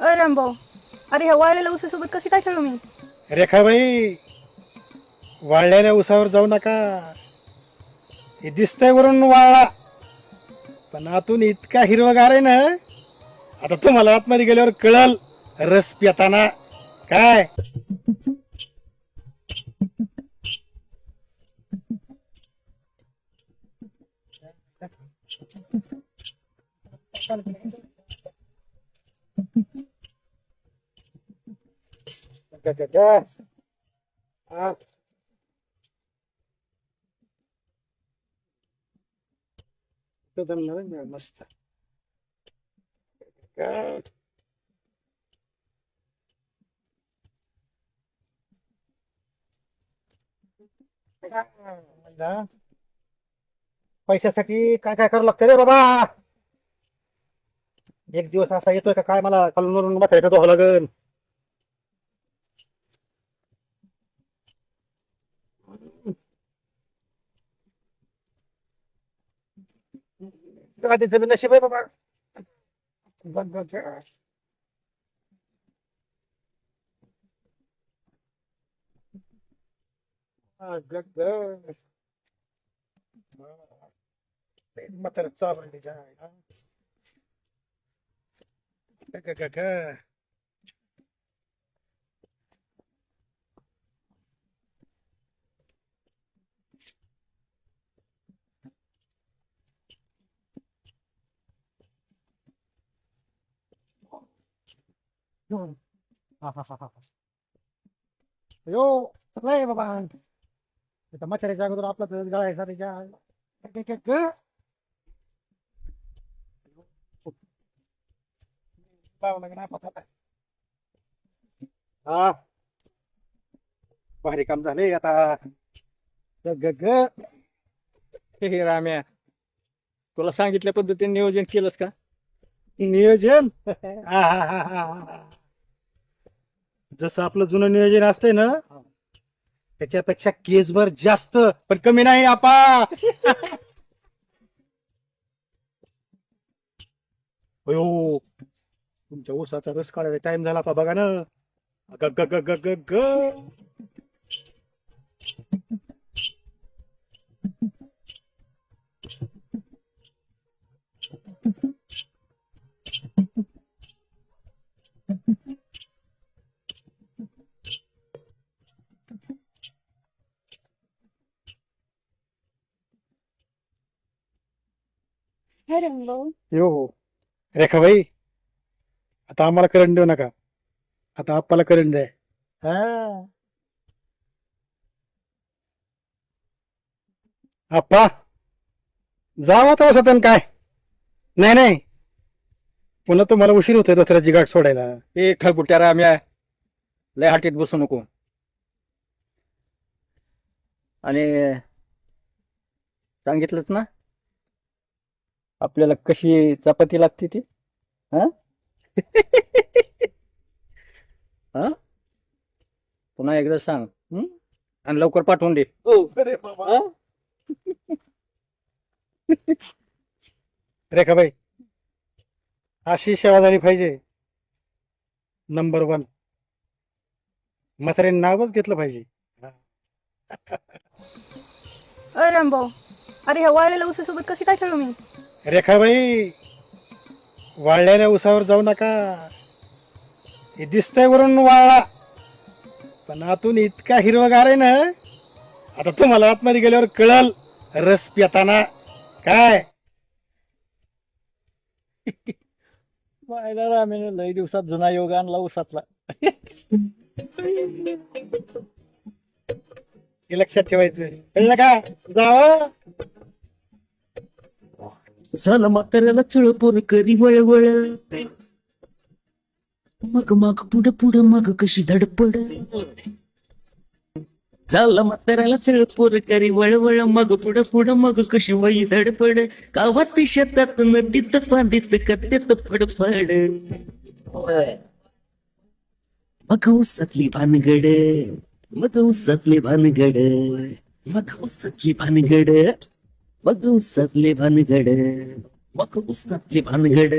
अरे रामभाऊ. अरे ह्या वाळलेल्या उसासोबत कशी काय खेळू मी? रेखाबाई वाळलेल्या उसावर जाऊ नका. हे दिसतंय वरून वाळला पण आतून इतका हिरवगार आहे ना आता तुम्हाला आतमध्ये गेल्यावर कळल रस पिताना. काय हा. तो जमणार आहे ना, मस्त पैशासाठी काय काय करावं लागतं रे बाबा? एक दिवस असा येतोय का काय? मला खालून बसायचं तो लागेल गाडीचं बी नशीब आहे बाबा बघ, बघ, बघ. हा, ग, ग. म्हातारं चावलं त्याच्या आईला. ग, ग, ग, ग. हा, हा, हा, हा. यो नाही बाबा. इथं म्हाताऱ्याच्या अगोदर आपला तर गळायचा त्याच्या. हा भारी काम झाले आता. ग. हे राम्या. तुला सांगितल्या पद्धतीने नियोजन केलंस का? नियोजन? हा, हा, हा, हा, हा. जसं आपलं जुनं नियोजन असतंय ना त्याच्यापेक्षा केसभर जास्त पण कमी नाही आपा. अयो तुमच्या ऊसाचा रस काढायचा टाइम झाला पा बघा ना. ग ग ग ग ग ग. हे. रेखाबाई आता आम्हाला करंट देऊ नका. आता आप्पाला करंट द्या. हा. आप्पा जावा आता सतन काय? नाही नाही. पुन्हा तुम्हाला उशीर होतोय दसऱ्याची गाठ सोडायला. हे खळबुट्या राम्या लय हाटीत बसू नको. आणि सांगितलंच ना आपल्याला कशी चपाती लागते ती? हा? हा? पुन्हा एकदा सांग. हं? आणि लवकर पाठवून दे. हा? रेखाबाई अशी सेवा झाली पाहिजे. नंबर वन म्हाताऱ्याने नावच घेतलं पाहिजे. अरे रामभाऊ अरे ह्या वाळलेल्या उसासोबत कशी काय खेळू मी? रेखाबाई वाळलेल्या उसावर जाऊ नका. हे दिसतंय वरून वाळला. पण आतून इतका हिरवगार आहे ना आता तुम्हाला आतमध्ये गेल्यावर कळल रस पिताना. काय? पाहिला रामेने लय दिवसात जुना योग आणला उसातला. हे लक्षात ठेवायचं. कळलं का? जावा. झालं म्हाताऱ्याला चळपोर करी वळवळ. मग मग पुढं पुढं मग कशी धडपड. झालं म्हाताऱ्याला चळपोर करी वळवळ मग पुढं पुढं मग कशी वळी धडपड. गावात शेतात नदीत पांडीत कट्ट्यात फडफड. मग उसतली भानगड मग उसतली भानगड मग उसतली भानगड. सगले भानगड मग सगले भानगड